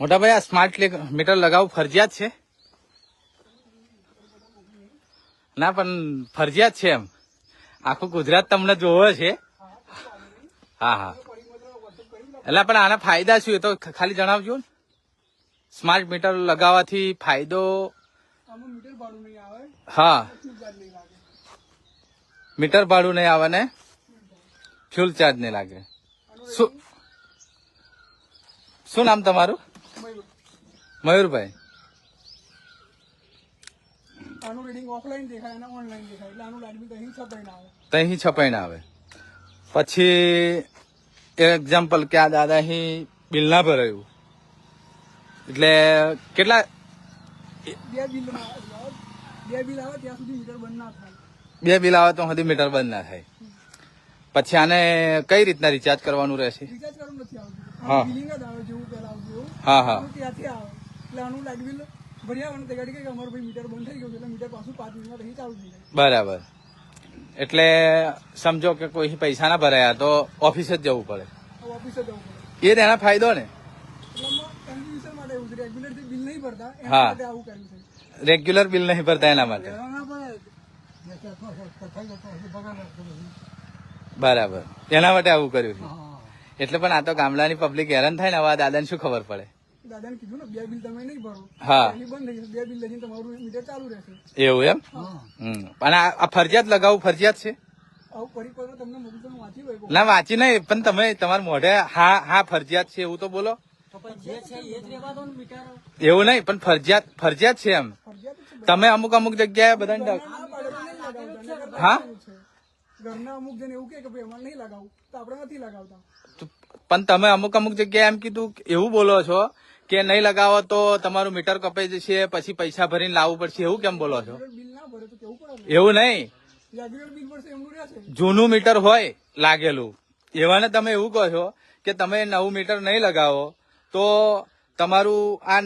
મોટા ભાઈ આ સ્માર્ટ મીટર લગાવવું ફરજિયાત છે? ના, પણ ફરજિયાત છે એમ. આખું ગુજરાત તમને જોવે છે. હા હા. એટલે પણ આના ફાયદા શું? એ તો ખાલી જણાવજો ને. સ્માર્ટ મીટર લગાવવાથી ફાયદો હા. મીટર ભાડું નહીં આવે ને ફ્યુલ ચાર્જ નહીં લાગે. શું શું નામ તમારું? મયુરભાઈ. આનું રીડિંગ ઓફલાઈન દેખાય અને ઓનલાઈન એટલે આનું આવે. તો અહીં આવે. પછી એક્ઝામ્પલ કે આ દાદા અહીં બિલ ના ભરાયું. એટલે કેટલા બે બિલ આવે બે બિલ આવે ત્યાં સુધી મીટર બંધ ના થાય. બે બિલ આવે તો સુધી મીટર બંધ ના થાય. પછી આને કઈ રીતના રિચાર્જ કરવાનું રહેશે? રિચાર્જ કરવાનું નથી આવતું. હા. હા હા. ત્યાંથી આવે. એટલે આનું લાઈટ બિલ ભર્યા અને તે ગાડી કે અમારું ભાઈ મીટર બંધ થઈ ગયું એટલે મીટર પાછું પાંચ મિનિટમાં પછી ચાલુ થઈ બરાબર. એટલે સમજો કે કોઈ પૈસા ના ભરાયા તો ઓફિસે જ જવું પડે. ઓફિસે જવું પડે. એ તેના ફાયદો ને. રેગ્યુલર બિલ નહીં ભરતા એના માટે બરાબર. એના માટે આવું કર્યું છે. એટલે પણ આ તો ગામડાની પબ્લિક હેરાન થાય ને હવે દાદાને શું ખબર પડે? દાદાને કીધું ને બે બિલ તમે નહીં ભરો. હા. બંધ બે બિલ લઈને તમારું મીટર ચાલુ રહેશે. એવું એમ? હમ. અને આ આ ફરજિયાત લગાવવું ફરજિયાત છે? ના વાંચી નહીં પણ તમે તમારા મોઢે હા હા ફરજિયાત છે એવું તો બોલો. એવું નહીં પણ ફરજિયાત ફરજિયાત છે એમ. તમે અમુક અમુક જગ્યાએ લગાવતા હા? ઘરના અમુક જણ એવું કે ભાઈ અમારે નહીં લગાવું. તો આપણે નથી લગાવતા. પણ તમે અમુક અમુક જગ્યાએ એમ કીધું એવું બોલો છો કે નહીં લગાવો તો તમારું મીટર કપાઈ જશે પછી પૈસા ભરીને લાવવું પડશે. એવું કેમ બોલો છો? એવું નહીં. જૂનું મીટર હોય લાગેલું. એવાને તમે એવું કહો છો કે તમે નવું મીટર નહીં લગાવો તો તમારું આ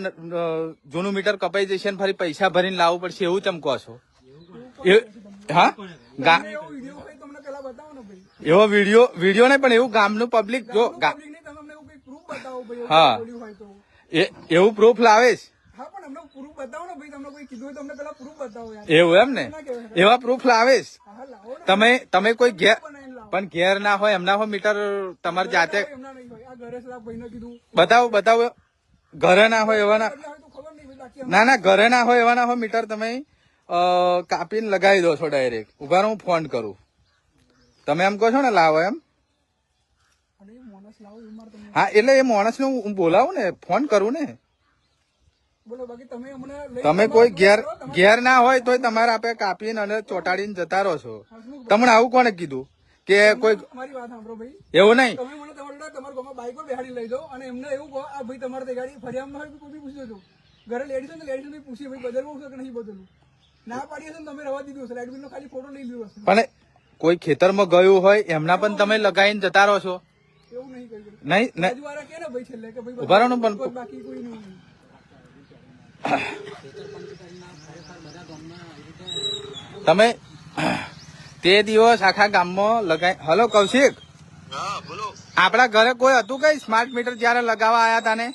જૂનું મીટર કપાઈ જશે ને ફરી પૈસા ભરીને લાવવું પડશે. એવું તમે કહો છો? હા ગા- એવો વીડિયો હોય તમને પેલા બતાવો ને ભાઈ એવો વીડિયો વીડિયો નહીં પણ એવું ગામનું પબ્લિક જો હા. એવું પ્રૂફ લાવે છે? એવું એમ ને? એવા પ્રૂફ લાવે છે? તમે તમે કોઈ ઘેર પણ ઘેર ના હોય એમના હોય મીટર તમારે જાતે બતાવો બતાવો. ઘરે ના હોય એવા ના ના ઘરે ના હોય એવા ના હોય મીટર તમે કાપીને લગાવી દો છો ડાયરેક્ટ ઊભા હું ફોન કરું. તમે એમ કહો છો ને લાવો એમ. માણસ હા એટલે એ માણસને હું હું બોલાવું ને ફોન કરું ને. બોલો તમે તમે કોઈ ઘેર ઘેર ના હોય તોય તમારે આપે કાપીને અને ચોટાડીને જતા રહો છો. તમને આવું કોને કીધું? કે કોઈ મારી વાત સાંભળો ભાઈ. એવું નહીં. તમે મને તમારા તમારા બાઈકો બેહાડી લઈ જાઓ અને એમને એવું કહો આ ભાઈ તમારે તે ગાડી ફરિયામાં હોય તો કોઈ પૂછી લેજો. ઘરે લેડીઝ હોય ને લેડીઝ ને પૂછી ભાઈ બદલવું છે કે નહીં બદલવું? ના પાડી હશે તમે રવા દીધું હશે લાઇટ બિલનો ખાલી ફોટો લઈ લીધો હશે. પણ કોઈ ખેતરમાં ગયું હોય એમના પણ તમે લગાવીને જતા રહો છો. નહીં કર્યું નહીં નહીં. બાજુવાળા કે ને ભાઈ છેલ્લે કે ભાઈ ઊભા રહો પણ કોઈ બાકી કોઈ નહીં. તમે તે દિવસ આખા ગામમાં લગાઈ હલો કૌશિક. આપડા આપણા ઘરે કોઈ હતું કઈ સ્માર્ટ મીટર જયારે લગાવવા આયા તા ને?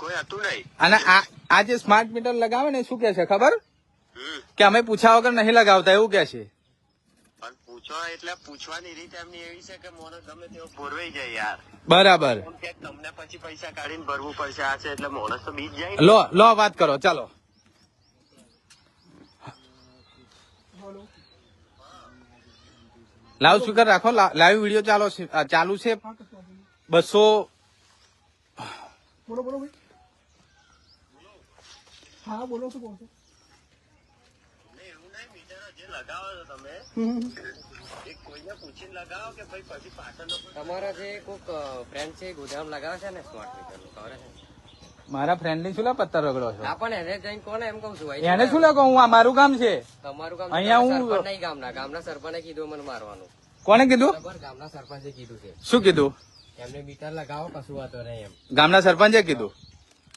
કોઈ હતું નહીં. અને આ આ જે સ્માર્ટ મીટર લગાવે ને શું કે છે ખબર. કે અમે પૂછ્યા વગર નહીં લગાવતા એવું કે છે? પણ પૂછવા એટલે પૂછવાની રીત એમની એવી છે કે મોણસ ગમે તેવો ભોરવાઈ જાય યાર. બરાબર. તમને પછી પૈસા કાઢીને ભરવું પડશે આ છે એટલે મોણસ તો બીજ જાય લો લો વાત કરો ચાલો. બોલો લાઉડ સ્પીકર રાખો લાઈવ વીડિયો ચાલો છે ચાલુ છે. બસો બોલો બોલો હા બોલો શું કહો છો એવું નહીં મીટર જે લગાવો છો તમે? એ કોઈને પૂછીને લગાવો કે ભાઈ પછી પાછળનો તમારા જે કોઈક ફ્રેન્ડ છે ગોદામ લગાવે છે ને સ્માર્ટ મીટર ખબર છે? મારા ફ્રેન્ડની શું લે પત્તર રગડો છો? પણ એને જઈને કોને એમ કઉ છું એને શું લાગો હું આ મારું ગામ છે? તમારું ગામ અહીંયા હું- નહીં ગામના ગામના સરપંચે કીધું મને મારવાનું. કોને કીધું? ગામના સરપંચે કીધું છે. શું કીધું? એમને મીટર લગાવો કશું વાતો નહીં એમ. ગામના સરપંચે કીધું?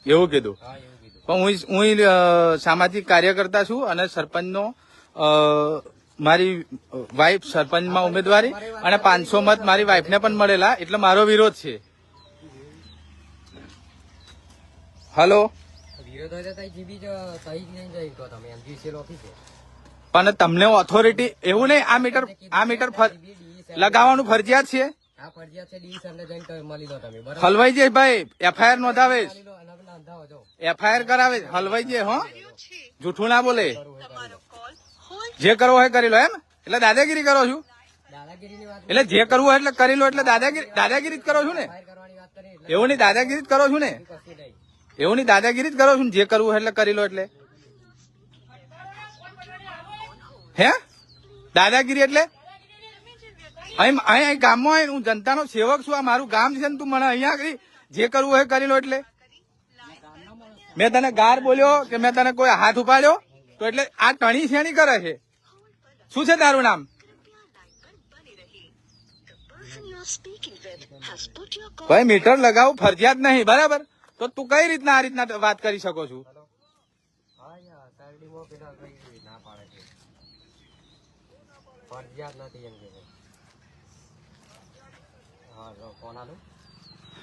એવું કીધું? કીધું. પણ હું હું સામાજિક કાર્યકર્તા છું અને સરપંચનો મારી વાઈફ સરપંચમાં ઉમેદવારી અને પાંચસો મત મારી વાઈફને પણ મળેલા. એટલે મારો વિરોધ છે. હલો વિરોધ હોય તો તઈ જીબી જ તઈ જ નહીં જઈ તો તમે એમજીસીએલ ઓફિસે પણ તમને ઓથોરિટી એવું નહીં આ મીટર આ મીટર ફર- લગાવવાનું ફરજિયાત છે? આ ફરજિયાત છે ડી સર ને જઈને તો મળી લો તમે બરાબર? હલવાઈ જાય ભાઈ એફઆઈઆર નોંધાવે મળી લો અને પેલા અંધાવો જો. એફઆઈઆર કરાવે હલવાઈ જાય હો. જૂઠું ના બોલે. જે કરવો હોય કરી લો એમ? એટલે દાદાગીરી કરો છું? એટલે જે કરવું હોય એટલે કરી લો એટલે દાદાગીરી દાદાગીરી જ કરો છું ને? એવું નહીં દાદાગીરી જ કરો છું ને? એવું નહીં દાદાગીરી જ કરો છું ને? જે કરવું હોય એટલે કરી લો એટલે. હે? દાદાગીરી એટલે? અહીં અહીં ગામમાં આવીને હું જનતાનો સેવક છું આ મારું ગામ છે ને તું મને અહીંયા આગળ જે કરવું હોય કરી લો એટલે. મેં તને ગાર બોલ્યો કે મેં તને કોઈ હાથ ઉપાડ્યો? તો એટલે આ ટણી શેણી કરે છે. શું છે તારું નામ? ભાઈ મીટર લગાવવું ફરજિયાત નહીં બરાબર? તો તું કઈ રીતના આ રીતના વાત કરી શકો છું?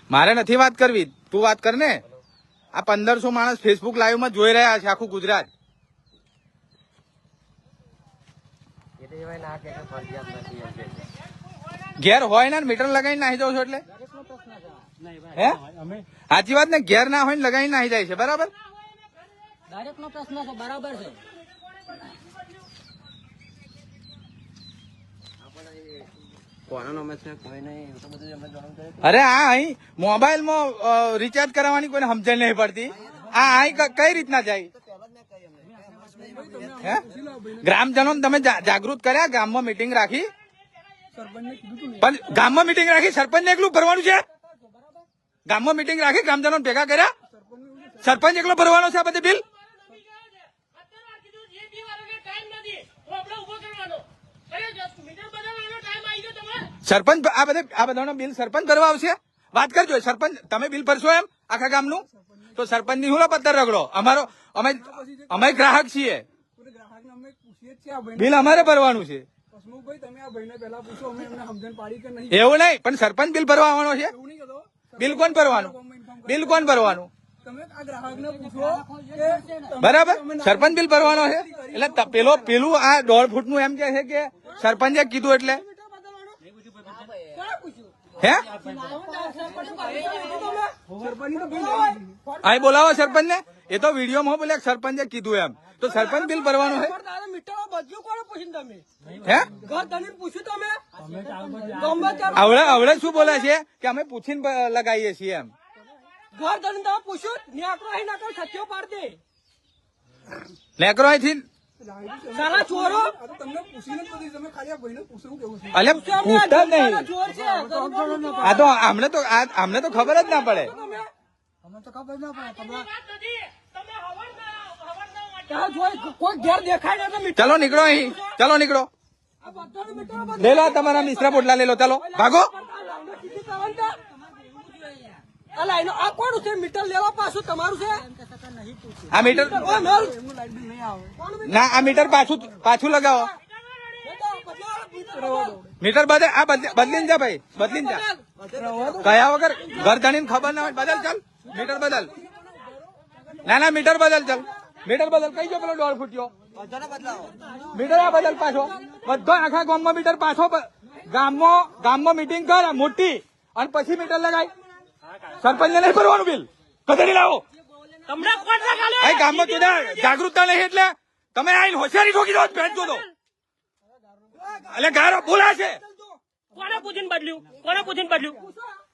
મારે નથી વાત કરવી. તું વાત કર ને આ પંદરસો માણસ ફેસબુક લાઈવમાં જોઈ રહ્યા છે આખું ગુજરાત એ તો એવાય ના કે કે ફરજિયાત નથી એમ કે છે ઘેર હોય ને મીટર લગાવીને નાહી જાવ છો એટલે? હે? સાચી વાત ને ઘેર ના હોય ને લગાવીને નાહી જાય છે બરાબર? દરેક નો પ્રશ્ન છે બરાબર છે. કોનો નંબર છે કોઈ નહીં એ તો બધું એમને જણાવું કરે અરે આ અહીં મોબાઈલમાં માં રિચાર્જ કરાવવાની કોઈને સમજણ નહીં પડતી. આ અહીં કઈ રીતના જાય? હે? ગ્રામજનો તમે જાગૃત કર્યા? ગામમાં મીટિંગ રાખી? સરપંચને પણ ગામમાં મીટિંગ રાખી? સરપંચ એકલું ભરવાનું છે? ગામમાં મીટિંગ રાખી? ગ્રામજનો ભેગા કર્યા? સરપંચ એકલો ભરવાનો છે આ બધી બિલ સરપંચ આ બધે આ બધાનો બિલ સરપંચ ભરવા આવશે? વાત કરજો સરપંચ તમે બિલ ભરશો એમ? આખા ગામનું? તો સરપંચની હું પત્તર રગડો. અમારો અમે અમે ગ્રાહક છીએ. બિલ અમારે ભરવાનું છે. એવું નહીં પણ સરપંચ બિલ ભરવા આવવાનો છે? બિલ કોણ ભરવાનું? બિલ કોણ ભરવાનું? બરાબર? સરપંચ બિલ ભરવાનો છે? એટલે પેલો પેલું આ દોઢ ફૂટનું એમ કે છે કે સરપંચે કીધું એટલે. હે. અહીં બોલાવો સરપંચ ને એ તો વિડીયોમાં બોલે સરપંચે કીધું એમ. તો સરપંચ બિલ ભરવાનું હે? આવડે આવડે શું બોલે છે? કે અમે પૂછીને લગાવીએ છીએ એમ. ઘર ધણી તમે પૂછ્યું? નેકરો અહીં નાકર સત્યો પાડ દે. નેકરો અહીંથી? સાલા ચોરો. તમને પૂછીને જ તમે ખાલી આ ભાઈને પૂછવું કેવું છે. અલે પૂછતા નહીં ચોર છે ગરીબો લૂંટો. આ તો આમને તો આ- તો ખબર જ ના પડે. ત્યાં તો ખબર ના પડે ચલો નીકળો અહીં. ચલો નીકળો. આ બધાનું મીટર બદલ લે લો તમારા મિશ્રા પોટલા લે લો ચાલો ભાગો. આ કોનું છે? મીટર લેવા પાછું તમારું છે? આ મીટર? ના આ મીટર પાછું પાછું લગાવો. મીટર. બદલે આ બદલી બદલીને જા ભાઈ બદલી જા. કયા વગર ઘર જાણીને ખબર ના હોય બદલ ચાલ. મીટર બદલ. ના ના મીટર બદલ ચાલ. મીટર બદલ કઈ ગયો પેલો ડોર ફૂટ્યો મીટર આ બદલ પાછો. બધો આખા ગામમાં મીટર પાછો ગામમાં ગામમાં મીટિંગ કર મોટી. અને પછી મીટર લગાય. સરપંચ ને નહીં ભરવાનું બિલ કદડી લાવો. ગામમાં કીધા જાગૃતતા નહીં એટલે. તમે આઈને હોશિયારી ઠોકી દો ભેટ દો એટલે ગારો બોલા છે કોને પૂછીને બદલ્યું? કોને પૂછીને બદલ્યું?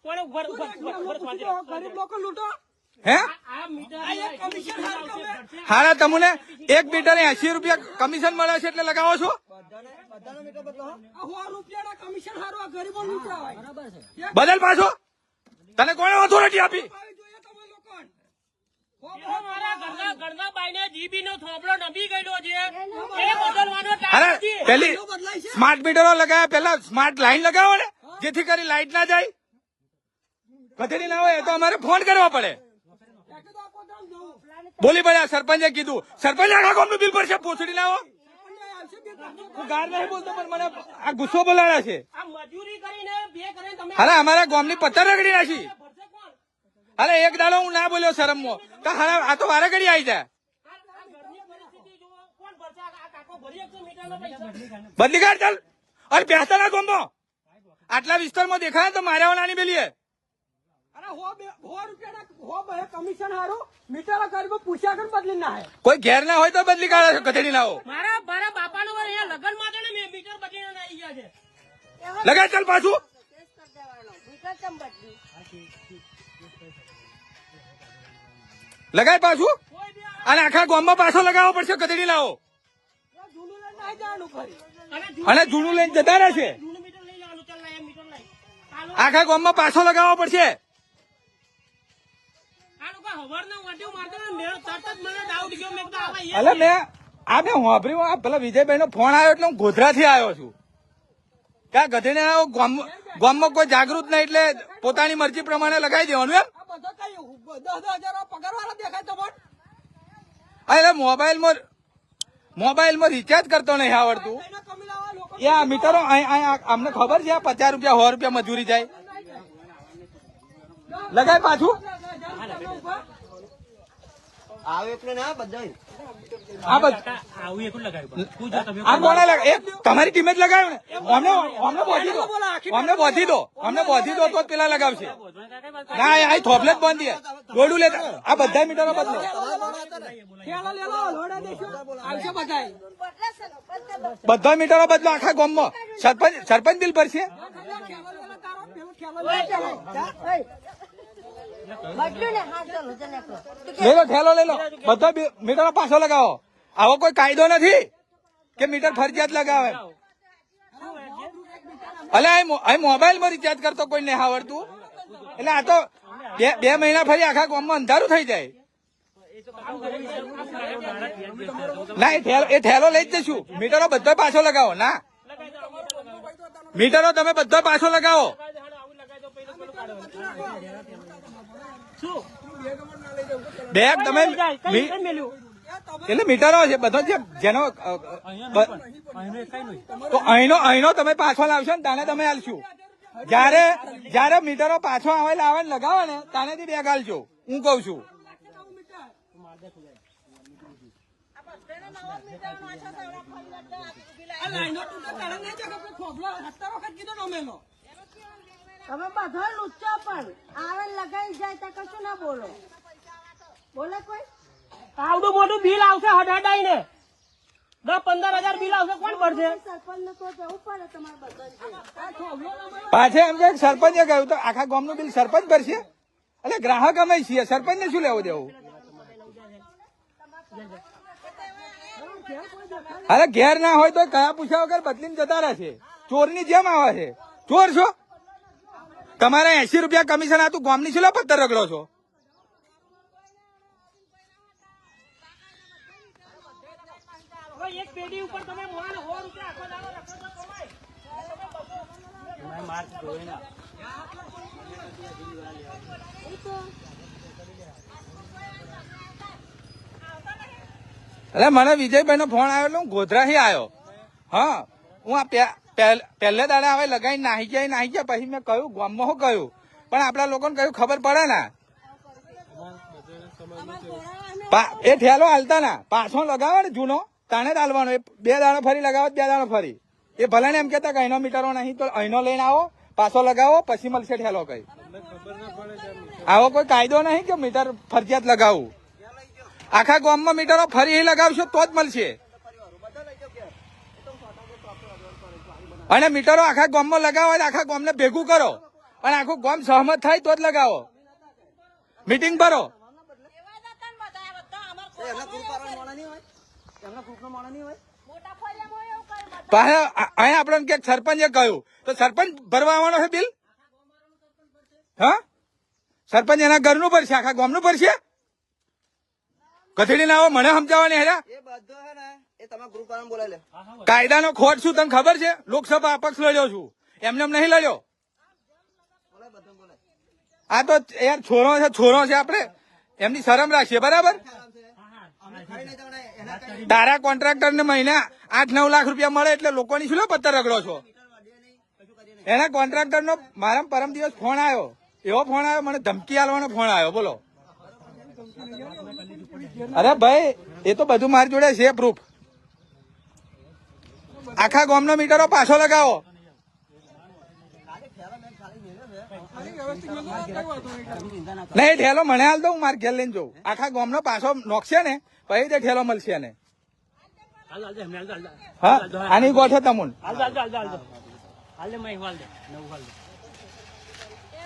કોને ઊભા ઊભા ઊભા ઊભા શાંતિ રાખ. ગરીબ લોકો લૂંટો. હે? આ મીટર આ એક કમિશન હારું તમે હારા તમને એક મીટર એસી રૂપિયા કમિશન મળે છે એટલે લગાવો છો? બદલ પાછો. તને કોણે ઓથોરિટી આપી? જોઈએ તમે લોકોને. એ મારા ઘરના ઘરના બાઈને જીબી નો થોપડો નબી ગયેલો છે. એ બદલવાનો અરે ટાઈમ નથી. પેલી સ્માર્ટ મીટરો લગાવ્યા પેલા સ્માર્ટ લાઈન લગાવો ને જેથી કરી લાઈટ ના જાય. કચેરી ના હોય તો અમારે ફોન કરવા પડે. બોલી પડ્યા સરપંચે કીધું. સરપંચ આખા ગામનું બિલ ભરશે પોસડી ના હો. મને આ ગુસ્સો બોલાડે છે. અરે અમારા ગામની પથ્થર રગડી નાખી. અરે એક દાડો હું ના બોલ્યો શરમમાં. તો હારા આ તો વારે આવી જાય. બદલી કાઢ ચાલ. અરે બેસતા ના ગોમો આટલા વિસ્તારમાં દેખાય તો માર્યા નાની બેલીએ. કોઈ ઘેર ના હોય તો બદલી કાઢે છે ગધેડી ના હો. મારા મારા બાપા નું અહીંયા લગન માટે ને મેં મીટર બદલીને આવી ગયા છે. લગાડ ચાલ પાછું. લગાય પાછું. અને આખા ગામમાં પાછો લગાવવો પડશે ગધેડી લાવો અને જૂનું લઈને જતા રહેશે. જૂનું મીટર લઈ લેવાનું ચાલ લાય મીટર લઈ હાલો આખા ગામમાં પાછો લગાવવો પડશે. ને મેં મેં મેં આ મેં આ પેલા વિજયભાઈ નો ફોન આવ્યો એટલે હું ગોધરાથી આવ્યો છું. ક્યાં ગધેડી ગામમાં કોઈ જાગૃત નહીં એટલે પોતાની મરજી પ્રમાણે લગાવી દેવાનું એમ? એટલે મોબાઈલમાં મોબાઈલ મોબાઈલમાં રિચાર્જ કરતો નહીં આવડતું. એના કમી લાવવા લોકો એ આ મીટરો અમને ખબર છે આ પચાસ રૂપિયા સો રૂપિયા મજૂરી જાય. લગાય પાછું. આવે એટલે ના બધા આ બધ- આવું એકલું લગાવ્યું આ તમારી ટીમે જ લગાવ્યું ને? અમને અમને બોધી દો. અમને બોધી દો. અમને બોધી દો તો જ પેલા લગાવશે. ના આ થોપલે જ બંધ દોડું લેતા આ બધા મીટરો બદલો. બધા મીટરો બદલો આખા ગામમાં. સરપંચ સરપંચ દિલ પર ખેલો લેલો લે ઠેલો લઈ લો બધા મીટર પાછો લગાવો. આવો કોઈ કાયદો નથી કે મીટર ફરજિયાત લગાવે. અલે અહીં મો- અહીં મોબાઈલમાં રિચાર્જ કરતો કોઈ નહીં આવડતું? એટલે આ તો બે મહિના ફરી આખા ગામમાં અંધારું થઈ જાય. ના, એ ઠેલો લઈ જ જશું મીટરો બધો પાછો લગાવો, ના. મીટરો તમે બધો પાછો લગાવો. બેગ તમે એટલે મીટરો છે બધો જે જેનો તો અહીંનો અહીંનો તમે પાછો લાવશો ને તાને તમે હાલશો જ્યારે જ્યારે મીટરો પાછો આવે લાવે ને લગાવે ને તાનેથી બેગ આલજો. હું કઉ છું. આ લાઈનો તૂટે તારે નહીં જગા પેલો થોભલો સત્તર વખત કીધો ને અમેનો તમે બધો લુચ્ચો પણ. આવે ને લગાઈ જાય તો કશું ના બોલો. બોલે કોઈ? આવડું મોટું બિલ આવશે હડાડાઈ ને દસ પંદર હજાર બિલ આવશે. કોણ ભરશે? સરપંચ ને ના પાછે એમ કે સરપંચે કહ્યું તો આખા ગામનું બિલ સરપંચ ભરશે? એટલે ગ્રાહક અમે છીએ સરપંચને શું લેવું દેવું? અરે ઘેર ના હોય તો કયા પૂછ્યા વગર બદલીને જતા રહેશે? ચોરની જેમ આવે છે. ચોર છો? તમારે એસી રૂપિયા કમિશન આતું ગામની શું પથ્થર રગડો છો? એટલે મને વિજયભાઈ નો ફોન આવ્યો એટલે હું ગોધરાથી આવ્યો હા, હું આ પહેલે દાડે હવે લગાઈ નાહી ગયા નાહી ગયા પછી મેં કહ્યું, ગામમાં કહ્યું પણ આપણા લોકોને કહ્યું, ખબર પડે ને. એ ઠેલો હાલતા ના. પાછો લગાવે ને જૂનો. તાણે જ એ બે દાણો ફરી લગાવો બે દાણો ફરી. એ ભલે ને એમ કેતા કે અહીંનો મીટરો નહીં તો અહીંનો લઈને આવો, પાછો લગાવો, પછી મળશે ઠેલો કઈ. આવો કોઈ કાયદો નહીં કે મીટર ફરજિયાત લગાવવું આખા ગામમાં મીટરો ફરી લગાવશો તો જ મળશે. અને મીટરો આખા ગામમાં લગાવો અને આખા ગામને ભેગું કરો. અને આખું ગામ સહમત થાય તો જ લગાવો. મીટિંગ ભરો. અહીંયા આપણને ક્યાંક સરપંચે કહ્યું. તો સરપંચ ભરવા આવવાનો છે બિલ? હા? સરપંચ એના ઘરનું ભરશે, આખા ગામનું ભરશે? કથેડી ના આવો, મને સમજાવવાની હેરા. બધો કાયદાનો ખોટ શું તને ખબર છે લોકસભા અપક્ષ લડ્યો છું એમને એમ નહીં લડ્યો આ તો યાર છોરો છે છોરો છે આપણે એમની શરમ રાખીએ બરાબર તારા કોન્ટ્રાક્ટર ને મહિને આઠ નવ લાખ રૂપિયા મળે એટલે લોકોની શું લે પત્તર રગડો છો એના કોન્ટ્રાક્ટર નો મારા પરમ દિવસ ફોન આવ્યો એવો ફોન આવ્યો મને ધમકી આલવાનો ફોન આવ્યો બોલો અરે ભાઈ એ તો બધું મારી જોડે છે પ્રૂફ આખા ગામનો મીટરો પાછો લગાવો નહીં. ઠેલો મને હાલ દઉં મારે ઘેર લઈને જોઉં આખા ગામનો પાછો નોખશે ને પછી તે ઠેલો મળશે ને દે દે, દે. હા આની ગોઠો તમુન દે, દે, દે, દે. દે, દે. દે.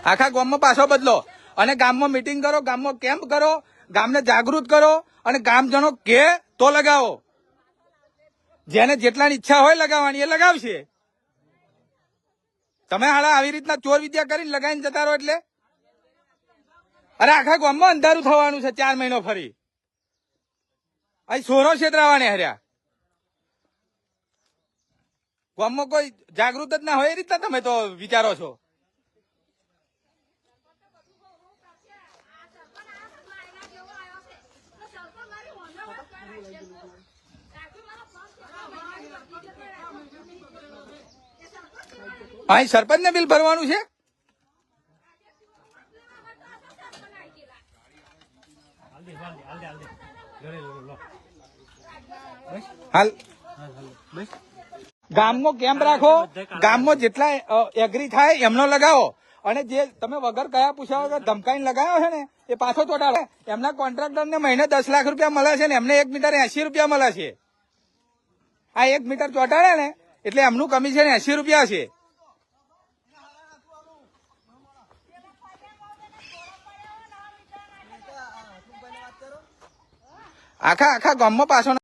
આખા ગામમાં પાછો બદલો અને ગામમાં મીટિંગ કરો ગામમાં કેમ્પ કરો ગામને જાગૃત કરો અને ગામજનો કે તો લગાવો જેને જેટલાની ઈચ્છા હોય લગાવવાની, એ લગાવશે. તમે હાલા આવી રીતના ચોર વિદ્યા કરીને લગાવીને જતા રહો એટલે? અરે આખા ગામમાં અંધારું થવાનું છે ચાર મહિનો ફરી. અહીં સોરો છેતરાવાને હર્યા. ગામમાં કોઈ જાગૃત જ ના હોય એ રીતના તમે તો વિચારો છો. અહીં સરપંચ ને બિલ ભરવાનું છે? હાલ. ગામમાં કેમ્પ રાખો. ગામમાં જેટલા એગ્રી થાય, એમનો લગાવો. અને જે તમે વગર કયા પૂછ્યા વગર ધમકાઈને લગાવ્યો છે ને, એ પાછો ચોટાડો. એમના કોન્ટ્રાક્ટર ને મહિને દસ લાખ રૂપિયા મળે છે ને, એમને એક મીટર એસી રૂપિયા મળે છે. આ એક મીટર ચોટાડે ને, એટલે એમનું કમિશન એસી રૂપિયા છે. આખા આખા ગામમાં પાછો